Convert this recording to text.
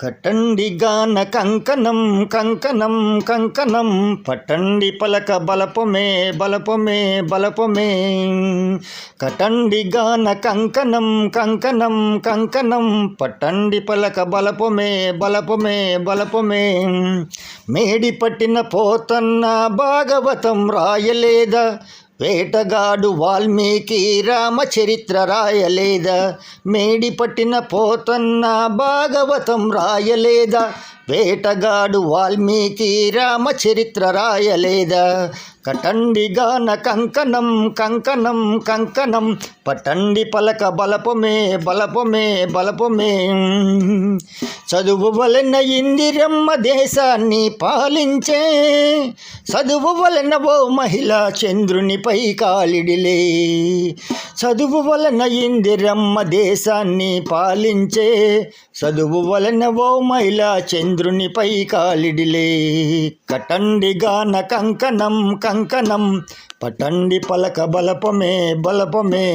కటండిగాన కంకణం కంకణం కంకణం. పటండి పలక బలపమే బలపమే బలపమే. కటండిగాన కంకణం కంకణం కంకణం. పటండి పలక బలపమే బలపమే బలపమే. మేడి పట్టిన పోతన్న భాగవతం రాయలేదా? వేటగాడు వాల్మీకి రామచరిత్ర రాయలేదా? మేడి పట్టిన పోతన్న భాగవతం రాయలేదా? వేటగాడు వాల్మీకి రామచరిత్ర రాయలేదా? కటండి గాన కంకణం కంకణం కంకణం పటండి పలక బలపమే బలపమే బలపమే. చదువు వలన ఇందిరమ్మ దేశాన్ని పాలించే చదువు వలన ఓ మహిళ చంద్రునిపై కాలిడిలే. చదువు వలన ఇందిరమ్మ దేశాన్ని పాలించే చదువు వలన ఓ మహిళ చంద్రునిపై కాలిడిలే. కటండి గాన కంకణం కంకణం పటండి పలక బలపమే బలపమే.